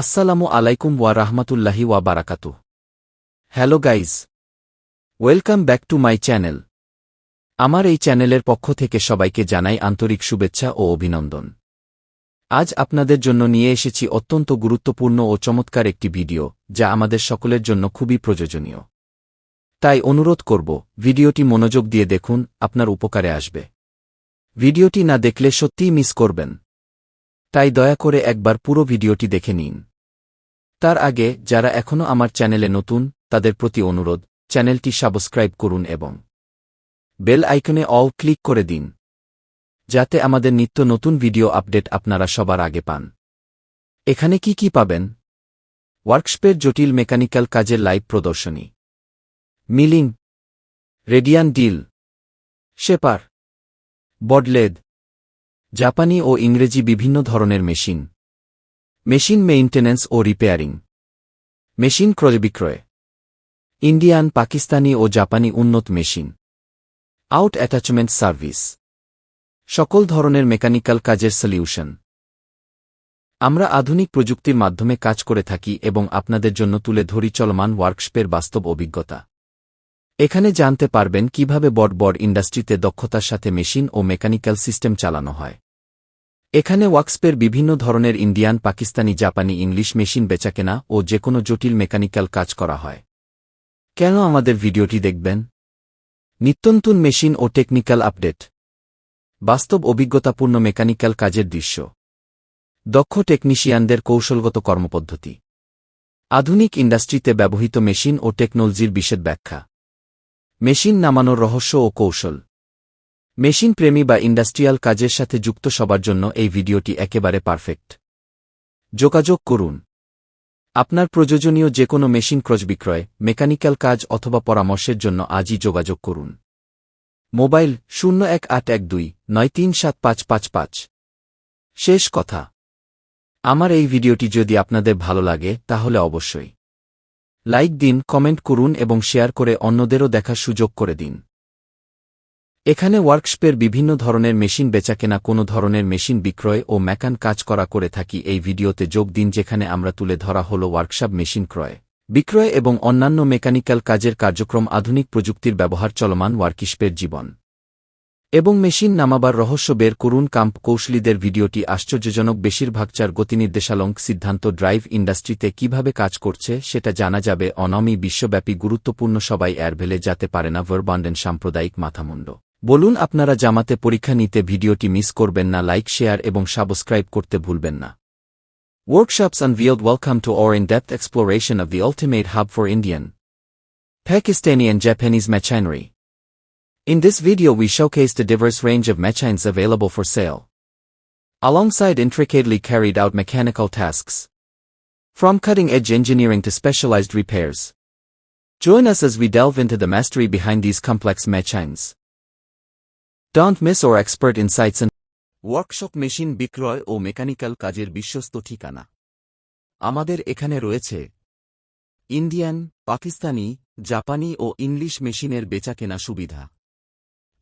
আসসালামু আলাইকুম ওয়া রাহমাতুল্লাহি ওয়া বারাকাতু hello guys, welcome back to my channel. আমার এই চ্যানেলের পক্ষ থেকে সবাইকে জানাই আন্তরিক শুভেচ্ছা ও অভিনন্দন। আজ আপনাদের জন্য নিয়ে এসেছি অত্যন্ত গুরুত্বপূর্ণ ও চমৎকার একটি ভিডিও, যা আমাদের সকলের জন্য খুবই প্রয়োজনীয়। তাই অনুরোধ করব, ভিডিওটি মনোযোগ দিয়ে দেখুন, আপনার উপকারে আসবে। ভিডিওটি না দেখলে সত্যিই মিস করবেন। তাই দয়া করে একবার পুরো ভিডিওটি দেখে নিন। তার আগে, যারা এখনও আমার চ্যানেলে নতুন, তাদের প্রতি অনুরোধ, চ্যানেলটি সাবস্ক্রাইব করুন এবং বেল আইকনে অল ক্লিক করে দিন, যাতে আমাদের নিত্য নতুন ভিডিও আপডেট আপনারা সবার আগে পান। এখানে কি কি পাবেন? ওয়ার্কশপের জটিল মেকানিক্যাল কাজের লাইভ প্রদর্শনী, মিলিং, রেডিয়ান ডিল, শেপার, বডলেদ জাপানি ও ইংরেজি বিভিন্ন ধরনের মেশিন। মেশিন মেইনটেন্যান্স ও রিপেয়ারিং। মেশিন ক্রয় বিক্রয়। ইন্ডিয়ান, পাকিস্তানি ও জাপানি উন্নত মেশিন। Out attachment service. সকল ধরনের মেকানিক্যাল কাজের সলিউশন। আমরা আধুনিক প্রযুক্তির মাধ্যমে কাজ করে থাকি এবং আপনাদের জন্য তুলে ধরি চলমান ওয়ার্কশপের বাস্তব অভিজ্ঞতা। এখানে জানতে পারবেন কীভাবে বড় বড় ইন্ডাস্ট্রিতে দক্ষতার সাথে মেশিন ও মেকানিক্যাল সিস্টেম চালানো হয়। এখানে ওয়াক্সপের বিভিন্ন ধরনের ইন্ডিয়ান, পাকিস্তানি, জাপানি, ইংলিশ মেশিন বেচাকেনা ও যে কোনো জটিল মেকানিক্যাল কাজ করা হয়। কেন আমাদের ভিডিওটি দেখবেন? নিত্যন্তন মেশিন ও টেকনিক্যাল আপডেট। বাস্তব অভিজ্ঞতাপূর্ণ মেকানিক্যাল কাজের দৃশ্য। দক্ষ টেকনিশিয়ানদের কৌশলগত কর্মপদ্ধতি। আধুনিক ইন্ডাস্ট্রিতে ব্যবহৃত মেশিন ও টেকনোলজির বিশেষ ব্যাখ্যা। মেশিন নামানোর রহস্য ও কৌশল। মেশিন প্রেমী বা ইন্ডাস্ট্রিয়াল কাজের সাথে যুক্ত সবার জন্য এই ভিডিওটি একেবারে পারফেক্ট। যোগাযোগ করুন। আপনার প্রয়োজনীয় যে কোনো মেশিন ক্রজ বিক্রয়, মেকানিক্যাল কাজ অথবা পরামর্শের জন্য আজই যোগাযোগ করুন। মোবাইল শূন্য এক আট এক দুই নয় তিন সাত পাঁচ পাঁচ পাঁচ। শেষ কথা। আমার এই ভিডিওটি যদি আপনাদের ভালো লাগে, তাহলে অবশ্যই লাইক দিন, কমেন্ট করুন এবং শেয়ার করে অন্যদেরও দেখার সুযোগ করে দিন। এখানে ওয়ার্কশপের বিভিন্ন ধরনের মেশিন বেচাকেনা কোনো ধরনের মেশিন বিক্রয় ও ম্যাকান কাজ করা করে থাকি এই ভিডিওতে যোগ দিন যেখানে আমরা তুলে ধরা হল ওয়ার্কশপ মেশিন ক্রয়, বিক্রয় এবং অন্যান্য মেকানিক্যাল কাজের কার্যক্রম আধুনিক প্রযুক্তির ব্যবহার চলমান ওয়ার্কিশপের জীবন। এবং মেশিন নামাবার রহস্য বের করুন কাম্প কৌশলীদের ভিডিওটি আশ্চর্যজনক বেশিরভাগ চার গতিনির্দেশালঙ্ক সিদ্ধান্ত ড্রাইভ ইন্ডাস্ট্রিতে কীভাবে কাজ করছে সেটা জানা যাবে অনমি বিশ্বব্যাপী গুরুত্বপূর্ণ সবাই এয়ারভেলে যাতে পারে না ভারবান্ডেন সাম্প্রদায়িক মাথামুণ্ড। বলুন আপনারা জামাতে পরীক্ষা নিতে ভিডিওটি মিস করবেন না লাইক শেয়ার এবং সাবস্ক্রাইব করতে ভুলবেন না Workshops unveiled Welcome to our in-depth exploration of the ultimate hub for Indian, Pakistani and Japanese machinery. In this video we showcase the diverse range of machines available for sale. Alongside intricately carried out mechanical tasks. From cutting-edge engineering to specialized repairs. Join us as we delve into the mastery behind these complex machines. Don't miss our expert insights and workshop machine বিক্রয় ও mechanical কাজের বিশ্বস্ত ঠিকানা। আমাদের এখানে রয়েছে Indian Pakistani জাপানি ও English মেশিনের বেচাকেনা সুবিধা।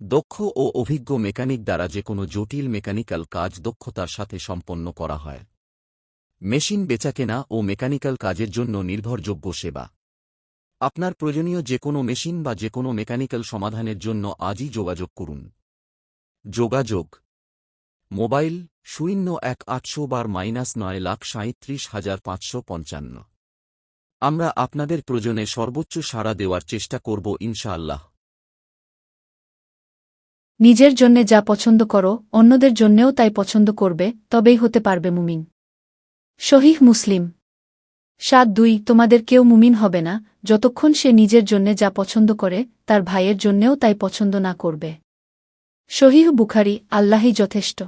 দক্ষ ও অভিজ্ঞ মেকানিক দ্বারা যে কোনো জটিল মেকানিক্যাল কাজ দক্ষতার সাথে সম্পন্ন করা হয়। মেশিন বেচাকেনা ও মেকানিক্যাল কাজের জন্য নির্ভরযোগ্য সেবা। আপনার প্রয়োজনীয় যে কোনো মেশিন বা যে কোনো মেকানিক্যাল সমাধানের জন্য আজই যোগাযোগ করুন। যোগাযোগ। মোবাইল শূন্য এক আটশো বার মাইনাস নয় লাখ সাঁত্রিশ হাজার পাঁচশো পঞ্চান্ন। আমরা আপনাদের প্রয়োজনে সর্বোচ্চ সাড়া দেওয়ার চেষ্টা করব ইনশাআল্লাহ। নিজের জন্যে যা পছন্দ করো, অন্যদের জন্যেও তাই পছন্দ করবে, তবেই হতে পারবে মুমিন। শহীহ মুসলিম। সাত দুই, তোমাদের কেউ মুমিন হবে না, যতক্ষণ সে নিজের জন্যে যা পছন্দ করে, তার ভাইয়ের জন্যেও তাই পছন্দ না করবে। শহীহ বুখারি আল্লাহই যথেষ্ট।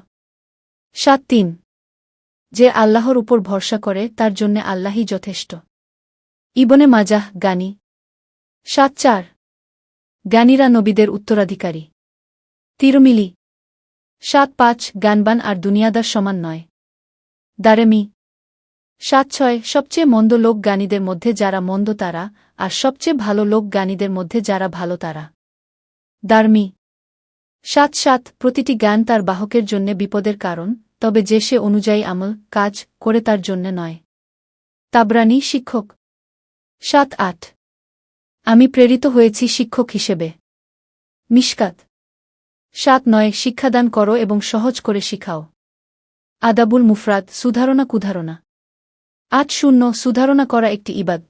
সাত তিন। যে আল্লাহর উপর ভরসা করে, তার জন্যে আল্লাহই যথেষ্ট। ইবনে মাজাহ গানি। সাত চার। জ্ঞানীরা নবীদের উত্তরাধিকারী। তিরমিলি। সাত পাঁচ গানবান আর দুনিয়াদার সমান নয়। দারেমি। সাত ছয়, সবচেয়ে মন্দ লোক গানীদের মধ্যে যারা মন্দ তারা, আর সবচেয়ে ভালো লোক গানীদের মধ্যে যারা ভালো তারা। দার্মি। সাত সাত প্রতিটি জ্ঞান তার বাহকের জন্যে বিপদের কারণ, তবে যে সে অনুযায়ী আমল, কাজ, করে তার জন্যে নয়। তাবরানি শিক্ষক। সাত আট আমি প্রেরিত হয়েছি শিক্ষক হিসেবে। মিশকাত। সাত নয় শিক্ষাদান করো এবং সহজ করে শিখাও। আদাবুল মুফরাদ সুধারণা কুধারণা আট শূন্য সুধারণা করা একটি ইবাদ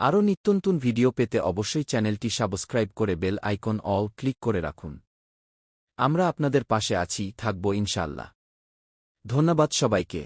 আরও নিত্যন্তন ভিডিও পেতে অবশ্যই চ্যানেলটি সাবস্ক্রাইব করে বেল আইকন অল ক্লিক করে রাখুন। আমরা আপনাদের পাশে আছি, থাকব ইনশাল্লাহ ধন্যবাদ সবাইকে।